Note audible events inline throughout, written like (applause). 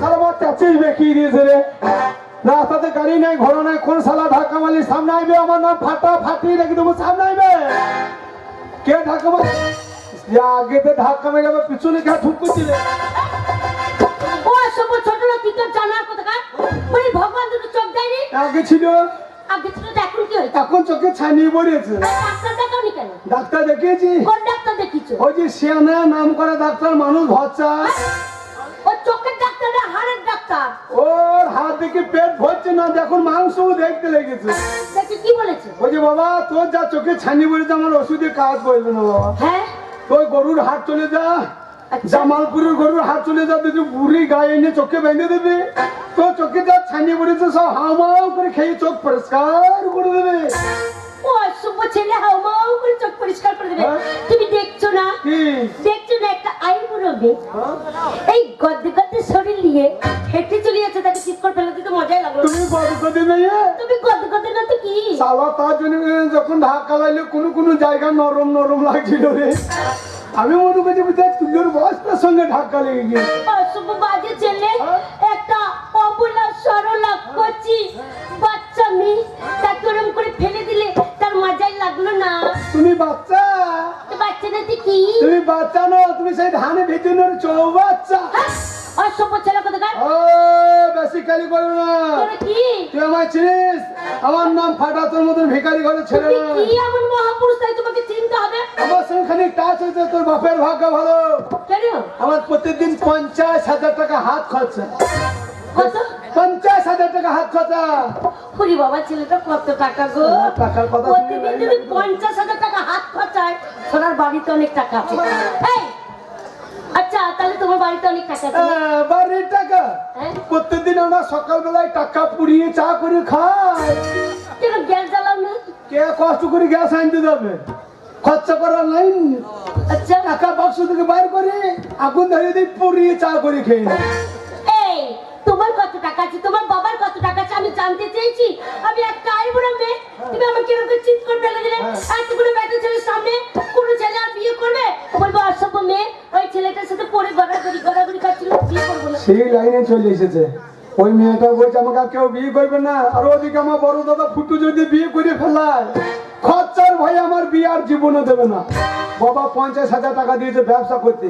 সালা বেঁকিয়ে দিয়েছে রে রাস্তাতে গাড়ি নাই ঘোড়া নাই কোন সালা ধাক্কা মারলি সামনে আইবে? আমার নাম ফাটা ফাটি রেখে দেবো সামনে আইবে। কে ধাক্কা মার আগেতে ধাক্কা মেরে আবার পিছনে কে ঠুকুছিলে ও সব ছোট লোক কি তোর জানার কথা মানে ভগবান দুটো চোখ দেয়নি? আগে ছিল। আগে ছিল এখন কি হয়েছে। এখন চোখে ছানিয়ে পড়েছে। ডাক্তার দেখাওনি কেন? ডাক্তার দেখিয়েছি। কোন ডাক্তার দেখিছো ওই যে শিয়ানা নাম করা ডাক্তার মানুষ ভরসা। চোখের ডাক্তার না হাড়ের ডাক্তার? ওর হাত দেখে পেট ভরছে না দেখুন মাংস দেখতে লেগেছে। দেখি কি বলেছে? ওই যে বাবা তোর যা চোখে ছানি পড়েছে আমার ওষুধে কাজ করবে না বাবা। হ্যাঁ? তোর গরুর হাট চলে যা। জামালপুরের গরুর হাত চলে যা দেখি বুড়ি গায়ে এনে চোখে বেঁধে দেবে। তোর চোখে যা ছানি পড়েছে সব হামাও করে খেয়ে চোখ পরিষ্কার করে দেবে। ও অসভ্য ছেলে হাওমাও করে চোখ পরিষ্কার করে দেবে। হ্যাঁ? তুমি দেখছ না? দেখছ না একটা আইবুড়ো মেয়ে হ্যাঁ? এই গদ্দে গদ্দে শরীর নিয়ে হেঁটে চলে যাচ্ছে তাকে চিৎ করে ফেলে দিতে মজাই লাগল। তুমি বাবু কদি নেই তুমি গদ্দে গদ্দে না তো কি? সালা তার জন্য যখন ধাক্কা লাগলে কোনো কোনো জায়গা নরম নরম লাগছিল রে। আমি মনে করছি বুঝতে তুলোর বস্তার সঙ্গে ধাক্কা লেগে গিয়েছে বাজে ছেলে হ্যাঁ? একটা অবলা সরলা কচি বাচ্চা মেয়ে তাকে ওরম করে ফেলে দিলে তার মজাই লাগল না। তুমি বাচ্চা? বাচ্চা না কি? তুমি বাচ্চা না তুমি সেই ধানে ভেতনের চৌবাচ্চা হ্যাঁ? ছেলে কোথাকার? ও বেশি কালি করো না কি? তুই আমার চিনিস? আমার নাম ফাটা তোর মতন ভিখারি ঘরে ছেলে না। কি এমন তাই তোমাকে চিনতে হবে। আমার সঙ্গে টাচ হয়েছে তোর বাপের ভাগ্য ভালো। কেন? আমার প্রতিদিন পঞ্চাশ হাজার টাকা হাত খরচা। পঞ্চাশ হাজার টাকা হাত খরচা। হরি বাবা ছেলেটা কত টাকা গো? টাকার কথা প্রতিদিন তুমি পঞ্চাশ হাজার টাকা হাত খরচায় সোনার বাড়িতে অনেক টাকা আছে। এই আচ্ছা তাহলে তোমার বাড়িতে অনেক টাকা আছে বাড়ির টাকা। হ্যাঁ? প্রত্যেকদিন আমরা সকালবেলায় টাকা পুড়িয়ে চা করে খাই। কেন গ্যাস জ্বালাও না? কে কষ্ট করে গ্যাস আনতে যাবে? খরচা করার নাই? আচ্ছা। টাকা বাক্স থেকে বাইর করে আগুন ধরে দিই পুড়িয়ে চা করে খেয়ে। এই তোমার কত টাকা আছে? তোমার বাবার কত টাকা আছে? আমি জানতে চেয়েছি। আমি একটা আইবুড়ো মেয়ে। তুমি আমাকে এরকম চিৎ করে ফেলে দিলে। এতগুলো বেটা ছেলের সামনে কোন ছেলে আর বিয়ে করবে? বলব অসভ্য মেয়ে ওই ছেলেটার সাথে পরে গড়াগড়ি গড়াগড়ি খাচ্ছিল বিয়ে করব সেই লাইনে চলে এসেছে। ওই মেয়েটা বলছে আমাকে আর কেউ বিয়ে করবে না। আর ওদিকে আমার বড় দাদা ফুটু যদি বিয়ে করে ফেলায় খরচার ভাই আমার বিয়ে আর জীবনে দেবে না। বাবা পঞ্চাশ হাজার টাকা দিয়েছে ব্যবসা করতে।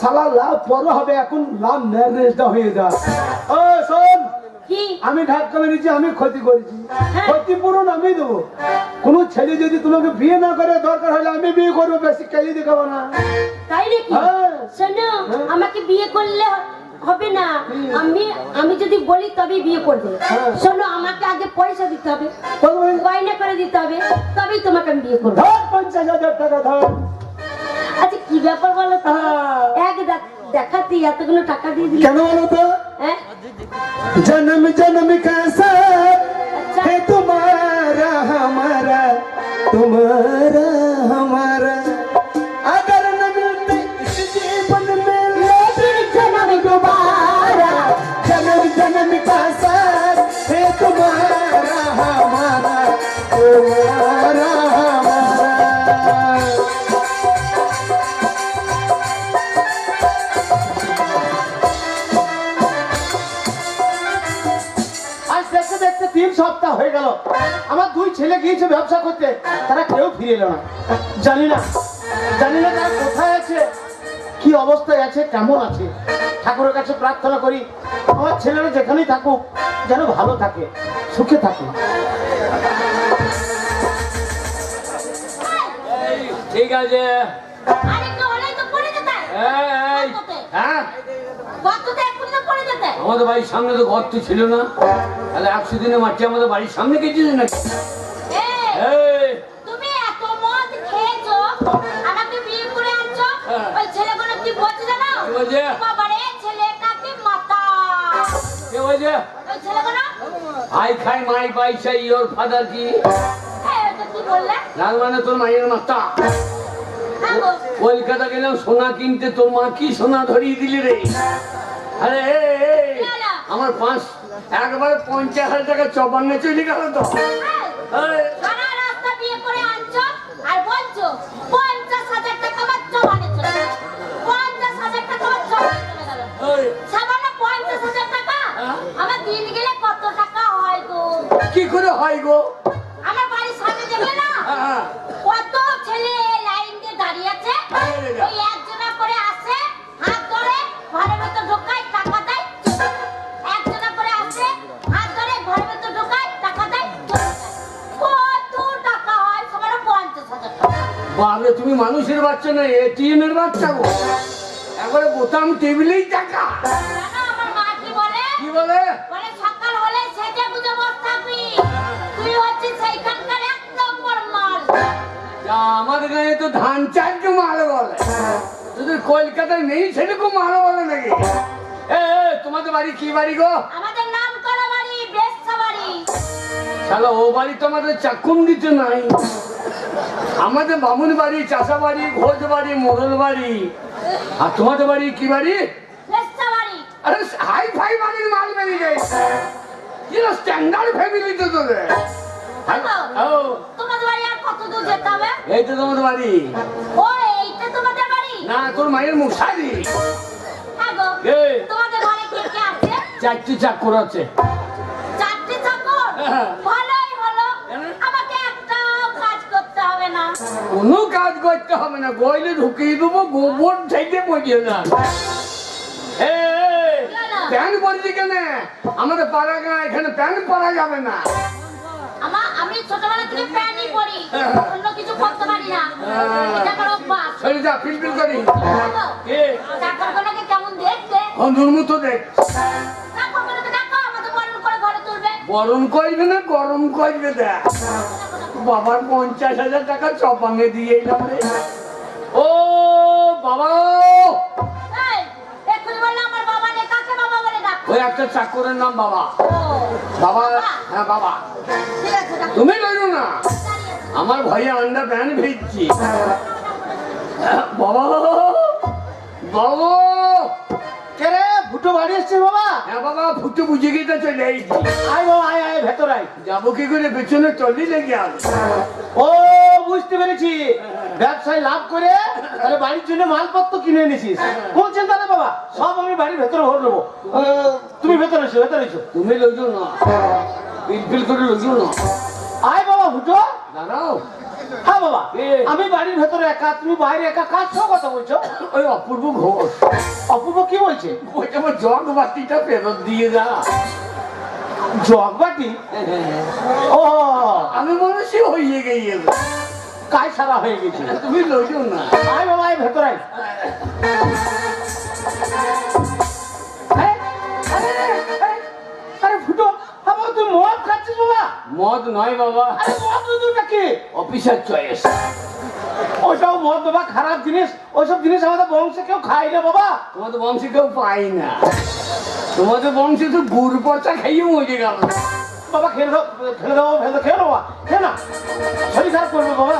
সালা লাভ বড় হবে এখন লাভ ম্যারেজটা হয়ে যায়। ও শোন কি? আমি ধাক্কা মেরেছি আমি ক্ষতি করেছি। ক্ষতিপূরণ আমি দেবো। কোনো ছেলে যদি তোমাকে বিয়ে না করে দরকার হলে আমি বিয়ে করব বেশি কেলি দেখাবো না। তাই নাকি? হ্যাঁ। শোনো আমাকে বিয়ে করলে হবে না। আমি আমি যদি বলি তবে বিয়ে করবে। হ্যাঁ। শোনো আমাকে আগে পয়সা দিতে হবে। গয়না করে দিতে হবে। তবেই তোমাকে আমি বিয়ে করব। পঞ্চাশ হাজার টাকা ধর। আচ্ছা কি ব্যাপার বলো তো? হ্যাঁ। এক দেখাতে এতগুলো টাকা দিয়ে দিলে কেন বলো তো? হ্যাঁ? জন্ম জন্ম কাসা আচ্ছা। হে তোমারা হামারা তোমারা সপ্তাহ হয়ে গেল। আমার দুই ছেলে গিয়েছে ব্যবসা করতে তারা কেউ ফিরে এলো না। জানি না জানি না তারা কোথায় আছে কি অবস্থায় আছে কেমন আছে। ঠাকুরের কাছে প্রার্থনা করি আমার ছেলেরা যেখানেই থাকুক যেন ভালো থাকে সুখে থাকে। ঠিক আছে? হ্যাঁ। আমাদের বাড়ির সামনে তো গর্ত ছিল না। তাহলে একশো দিনে মাটি আমাদের বাড়ির সামনে গেছিস আই খাই মাই ইয়োর ফাদার কি? রাগ মানে তোর মায়ের মাতা। কলকাতা গেলাম সোনা কিনতে তোর মা কি সোনা ধরিয়ে দিলি রে? আরে আমার পাঁচ একবার পঞ্চাশ হাজার টাকা চপান্ন চলে গেল তো। হ্যাঁ? কি করে হয় গো? আমার বাড়ির সামনে যাবে না? হ্যাঁ, হ্যাঁ। বাবরে তুমি মানুষের বাচ্চা না এটিএম এর বাচ্চা গো। একবারে বোতাম টেবিলেই টাকা। কি বলে? কি বলে? বলে সকাল হলে সেজে বুঝে বসে থাকবি। তুই হচ্ছিস সেইখানকার এক নম্বর মাল। আমাদের গায়ে তো ধান মাল বলে। তোদের কলকাতায় নেই সেরকম মাল বলে নাকি? এ এ, তোমাদের বাড়ি কি বাড়ি গো? আমাদের নাম করা বাড়ি বেশা বাড়ি শালা ও বাড়ি তো আমাদের চাকুন দিতে নাই। আমাদের বামুন বাড়ি চাষা বাড়ি ঘোষ বাড়ি মোড়ল বাড়ি। আর তোমাদের বাড়ি কি বাড়ি? আরে হাই ফাই বাড়ির মাল বেরিয়ে গেছে। যেটা স্ট্যান্ডার্ড ফ্যামিলি তো তোদের? এই তো তোমাদের বাড়ি। না তোর মায়ের মশারি। হ্যাঁ কে? কে চারটি চাকর আছে। চারটে চাকর? কোনো কাজ করতে হবে না গইলে ঢুকিয়ে দেবো গোবর চাইতে পড়িয়ে না প্যান্ট পরছি কেন? আমাদের পাড়া গাঁ এখানে প্যান্ট পরা যাবে না। আমি ছোটবেলা থেকে প্যান্টই পরি। অন্য কিছু করতে পারি না। এটা আমার অভ্যাস। শরীর যা ফিল ফিল করি। দেখো, কে চাকরগুলোকে কেমন দেখতে? বন্ধুর মতো দেখ। চাকরগুলোকে দেখো আমাদের বরণ করে ঘরে তুলবে। গরম করবে না গরম করবে দেখ। বাবার পঞ্চাশ হাজার টাকা চপাঙে দিয়ে এলাম রে। ও বাবা! বাবা বাবা ওই একটা চাকরের নাম বাবা। বাবা হ্যাঁ বাবা। তুমি রইল না। আমার ভয়ে আন্ডা প্যান ভিজছি। বাবা। বাবা রে ফুটো বাড়ি এসছে বাবা। হ্যাঁ বাবা ফুটে বুঝে গিয়ে তো চলে আইছি আয় বাবা আয় আয় ভেতর আয়। যাব কি করে? পেছনে টলি লেগে আসবে ও বুঝতে পেরেছি। ব্যবসায় লাভ করে তাহলে বাড়ির জন্য মালপত্র কিনে এনেছিস। কোন চিন্তা নেই বাবা সব আমি বাড়ির ভেতরে ভর নেব। তুমি ভেতরে এসো ভেতরে এসো। তুমি লইছো না পিলপিল করে লইছো না আয় বাবা ফুটো। হ্যাঁ বাবা আমি বাড়ির ভেতরে একা তুমি বাইরে একা কাজ সব কথা বলছো? ওই অপূর্ব ঘোষ। অপূর্ব কি বলছে? বলছে আমার জগ বাতিটা ফেরত দিয়ে যা। জগ বাটি? ও আমি মনে সে হইয়ে গিয়ে কাজ সারা হয়ে গেছে। তুমি লইছো না। আয় বাবা আয় ভেতরে মদ খাচ্ছিস বাবা? মদ নয় বাবা। আরে মদ দুধটা কি অফিসার চয়েস। ওসব মদ বাবা খারাপ জিনিস। ওইসব জিনিস আমাদের বংশে কেউ খায় না বাবা। তোমাদের বংশে কেউ পাই না। তোমাদের বংশে তো গুড় পচা খাইয়ে মরে গেল। বাবা খেয়ে দাও ফেলে দাও ফেলে দাও খেয়ে বাবা খেয়ে না শরীর খারাপ করবে বাবা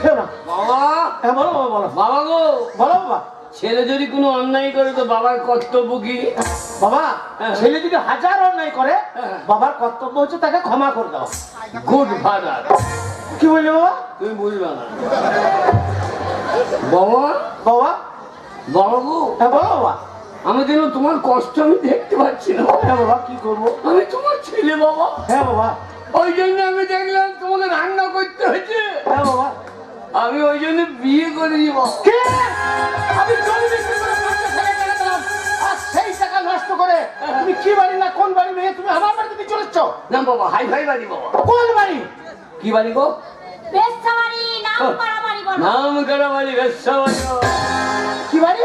খেয়ে না বাবা। হ্যাঁ বলো বাবা বলো। বাবা গো। বলো বাবা। ছেলে যদি কোনো অন্যায় করে তো বাবার কর্তব্য কি? বাবা হ্যাঁ। ছেলে যদি হাজার অন্যায় করে হ্যাঁ। বাবার কর্তব্য হচ্ছে তাকে ক্ষমা করে দাও গুড ফাদার। কি বললি বাবা? তুমি বুঝবে না। বাবা? বাবা? বাবা হ্যাঁ বলো বাবা। আমি যেন তোমার কষ্ট আমি দেখতে পাচ্ছি না। হ্যাঁ বাবা কি করব? আমি তোমার ছেলে বাবা। হ্যাঁ বাবা। ওই জন্য আমি দেখলাম তোমাকে রান্না করতে হয়েছে হ্যাঁ বাবা। আমি ওই জন্য বিয়ে করে দিব। আমি জমি বিক্রি করে তোমাকে ছেলে মেরে আর সেই টাকা নষ্ট করে তুমি কি বাড়ি না কোন বাড়ি মেয়ে তুমি আমার বাড়িতে দিয়ে চলেছ না বাবা হাই ফাই বাড়ি বাবা। কোন বাড়ি? কি বাড়ি গো? বেশা নাম করা বাড়ি বলো। নাম করা বাড়ি বেশ্যা বাড়ি বাবা। কি বাড়ি?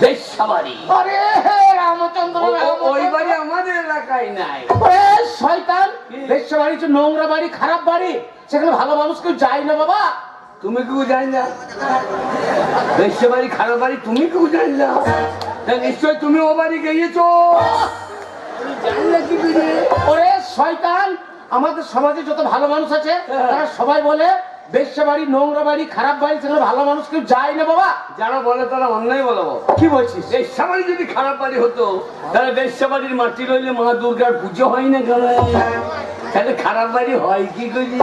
বেশ্যা বাড়ি। আরে রামচন্দ্র ও- ও- রামচন্দ্র। ওই বাড়ি আমাদের এলাকায় নাই। ওরে শয়তান বেশ্যা বাড়ি হচ্ছে নোংরা বাড়ি খারাপ বাড়ি। সেখানে ভালো মানুষ কেউ যায় না বাবা। তুমি কেউ জানি না? বেশ্যা বাড়ি খারাপ বাড়ি তুমি কেউ জানি না? নিশ্চয় তুমি ও বাড়ি গিয়েছো। ওরে শয়তান আমাদের সমাজে যত ভালো মানুষ আছে হ্যাঁ। তারা সবাই বলে বেশ্যা বাড়ি নোংরা বাড়ি খারাপ বাড়ি সেখানে ভালো মানুষ কেউ যায় না বাবা। যারা বলে তারা অন্যায় বলো কি বলছিস? বেশ্যা বাড়ি যদি খারাপ বাড়ি হতো তাহলে বেশ্যা বাড়ির মাটি রইলে মা দুর্গার পুজো হয় না কেন? তাহলে খারাপ বাড়ি হয় কি করি?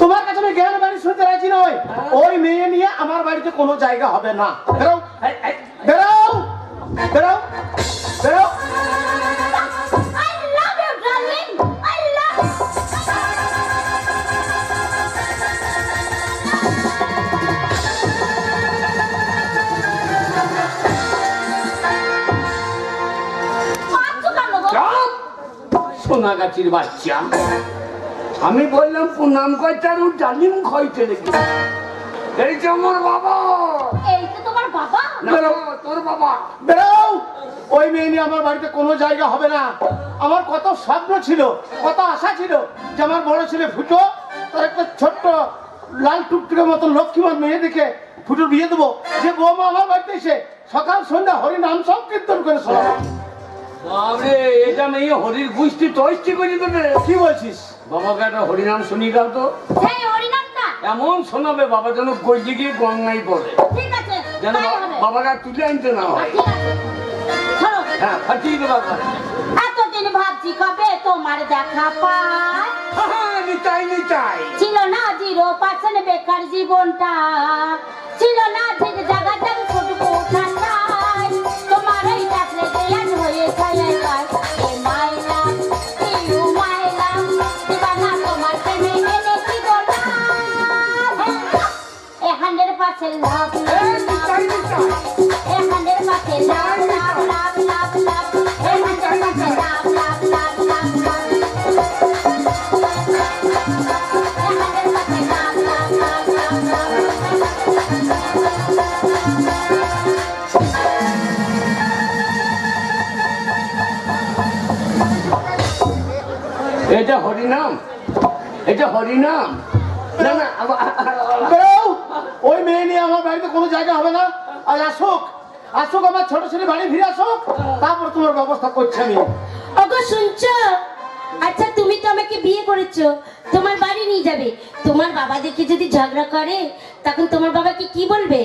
তোমার কাছে আমি জ্ঞান বাড়ি শুনতে রাজি নয় ওই মেয়ে নিয়ে আমার বাড়িতে কোনো জায়গা হবে না। বেরো। বেরো। বেরো। সোনাগাছির বাচ্চা। আমি বললাম প্রণাম করতে আর ও ডালিম খাইতে দেখি এই যে আমার বাবা। এই তো তোমার বাবা? তোর বাবা। ওই মেয়ে নিয়ে আমার বাড়িতে কোনো জায়গা হবে না। আমার কত স্বপ্ন ছিল কত আশা ছিল যে আমার বড় ছেলে ফুটো তার একটা ছোট্ট লাল টুকটুকের মতো লক্ষ্মীমান মেয়ে দেখে ফুটোর বিয়ে দেবো। যে বৌমা আমার বাড়িতে এসে সকাল সন্ধ্যা হরি নাম সব কীর্তন করে শোনাবো। বাবরে এটা মেয়ে হরির গুষ্টি তৈষ্টি করে দেবে কি বলছিস? বাবাকে একটা হরিনাম শুনি দাও তো। সেই হরিনামটা। এমন শোনাবে বাবা যেন গিয়ে গঙ্গাই পড়ে। ঠিক আছে যেন বাবাকে আর তুলে আনতে না হয়। ঠিক আছে ধরো। হ্যাঁ ফাটিয়ে দেবা এতদিন ভাবছি কবে তোমার দেখা পায় হ্যাঁ নিতাই নিতাই। ছিল না জিরো পার্সেন্ট বেকার জীবনটা। ছিল না ঠিক জায়গা জায়গা এটা হরিনাম। এটা হরিনাম। না না আবার- বেরোও ওই মেয়ে নিয়ে আমার বাড়িতে কোনো জায়গা হবে না। আর আসুক। আসুক আমার ছোট ছেলে বাড়ি ফিরে আসুক। তারপর তোমার ব্যবস্থা করছি আমি। ওগো শুনছো? আচ্ছা তুমি তো আমাকে বিয়ে করেছ। তোমার বাড়ি নিয়ে যাবে। তোমার বাবা দেখে যদি ঝগড়া করে তখন তোমার বাবাকে কি বলবে?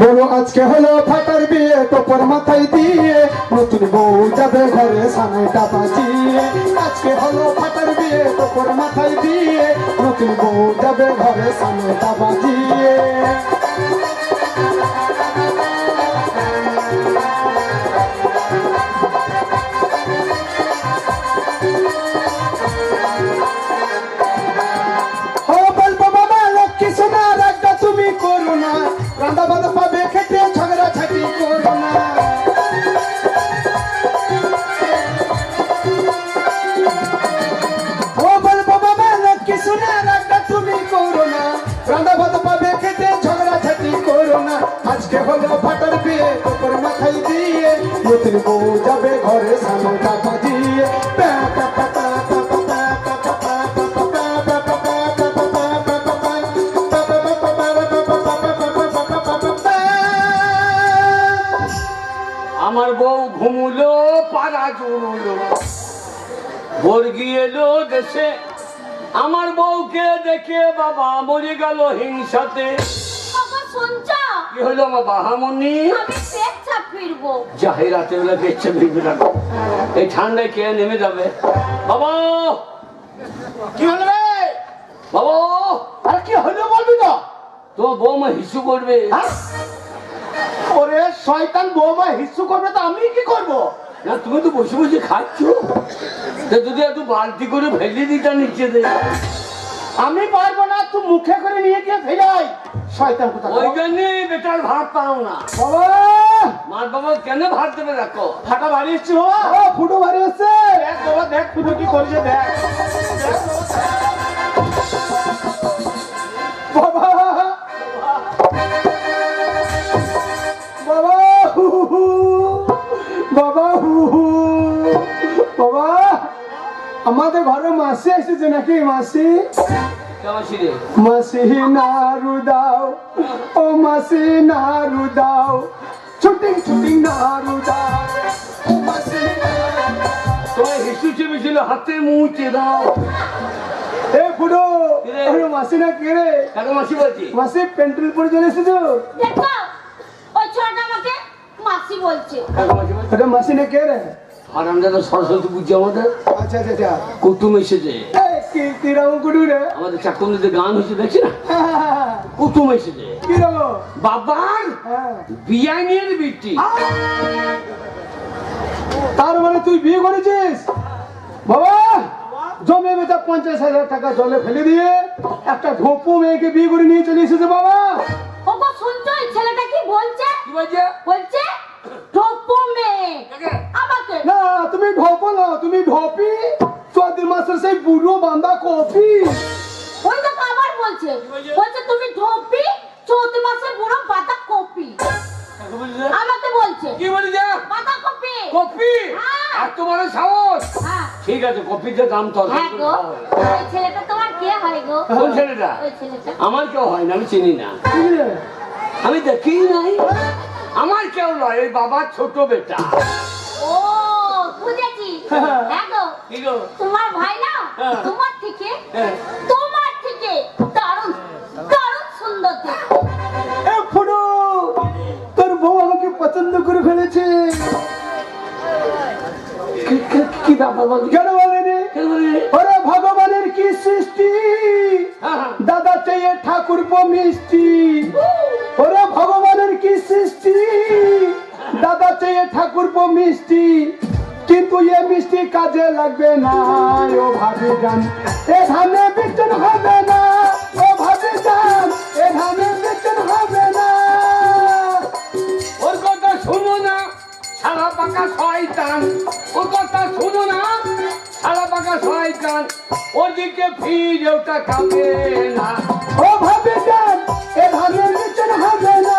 বলো আজকে হলো ফাটার বিয়ে টোপর মাথায় দিয়ে। নতুন বউ যাবে ঘরে সামনেটা বাজিয়ে আজকে হলো ফাটার বিয়ে টোপর মাথায় দিয়ে। নতুন বউ যাবে ঘরে সামনেটা বাজিয়ে বউ যাবে ঘরে সামটা বাজিয়ে আমার বউ ঘুমুলো পাড়া জুড়লো বর্গি এলো দেশে আমার বউকে দেখে বাবা মরে গেল হিংসাতে আমার বাহামনি। যাই রাতে বেলা দেখছে ভিড় রাখো এই ঠান্ডায় কে নেমে যাবে? বাবা! কি হলো রে? বাবা! আরে কি হলো বলবি তো? তোমার বৌমা হিসু করবে? ওরে শয়তান বৌমা হিসু করবে তো আমি কি করব? না তুমি তো বসে বসে খাচ্ছ। তা যদি একটু বালতি করে ফেলে দিতা নিচে দে আমি পারব না তুই মুখে করে নিয়ে গিয়ে ফেলাই শয়তান কোথা ওই জন্য বেটার ভাত পাও না। বাবা! মার বাবা কেন ভাত দেবে রাখো ফাটা বাড়ি এসছি বাবা। ও ফুটো বাড়ি আছে দেখ বাবা দেখ ফুটো কি করছে দেখ। शेष जनकी मासी मसीह नारू दाओ ओ मसीह नारू दाओ छुटिंग छुटिंग नारू दाओ তোমার হিসু চেপেছিল হাতে মুছে দাও এ ফুটো আরে মাসি না কে রে কাকে মাসি বলছি মাসি পেন্টুল পরে চলে এসেছো দেখো ওই ছোট আমাকে মাসি বলছে কাকে মাসি বলছে আরে মাসি না কে রে হারামজাদা সরস্বতী পুজো আমাদের। আচ্ছা আচ্ছা আচ্ছা। কুটুম এসেছে। এই কি কীরকম কুটু রে? আমাদের চাকুন্দিতে গান হয়েছে দেখছি না? কুটুম এসেছে। বাবার হ্যাঁ। বিয়াইনের বিটি। তার মানে তুই বিয়ে করেছিস? বাবা জমে বেচা পঞ্চাশ হাজার টাকা জলে ফেলে দিয়ে একটা ধোপো মেয়েকে বিয়ে করে নিয়ে চলে এসেছে বাবা। শুনছো? ছেলেটা কি বলছে? কি বলছে কপিতে দাম তো হ্যাঁ গো ওই ছেলেটা তোমার কে হয় গো? কোন ছেলেটা। ওই ছেলেটা। আমার কেউ হয় না আমি চিনি না। আমি দেখি নাই। আমার কেউ নয় ওই বাবার ছোট বেটা। ও বুঝেছি। (laughs) হ্যাঁ গো কি গো? তোমার ভাই না। তোমার থেকে। তোমার থেকে দারুণ দারুণ সুন্দর এ ফুটো তোর বউ আমাকে পছন্দ করে ফেলেছে। কি- ব্যাপার বল? কেন কেন বলি? ওরে ভগবানের কি সৃষ্টি। দাদা চাইয়ে ঠাকুর মিষ্টি। ওরে ভগবানের কি সৃষ্টি? দাদা চাইয়ে ঠাকুর মিষ্টি। কিন্তু এ মিষ্টি কাজে লাগবে না ও ভাবি যান এ ধানে বিচন হবে না ও ভাবি যান এ ধানে বিচন হবে না। ওর কথা শুনো না সারা পাকা শয়তান। ওর কথা শুনো শয়তান ওদিকে ফিরে ওটা কাঁপে না। ও ভাবি যান এ ধানে বিচন হবে না।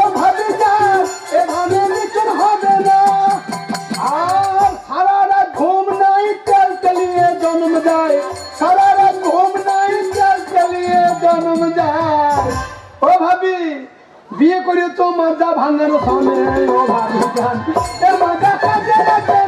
ও ভাবি যান এ ধানে বিচন হবে না। আর সারা রাত ঘুম নাই, তেল তেলিয়ে জন্ম যায়। সারা রাত ঘুম নাই, তেল তেলিয়ে জন্ম যায়। ও ভাবি, বিয়ে করে তো মাজা ভাঙার সামনে ও ভাবি যান এ মাজা কাজে লাগবে।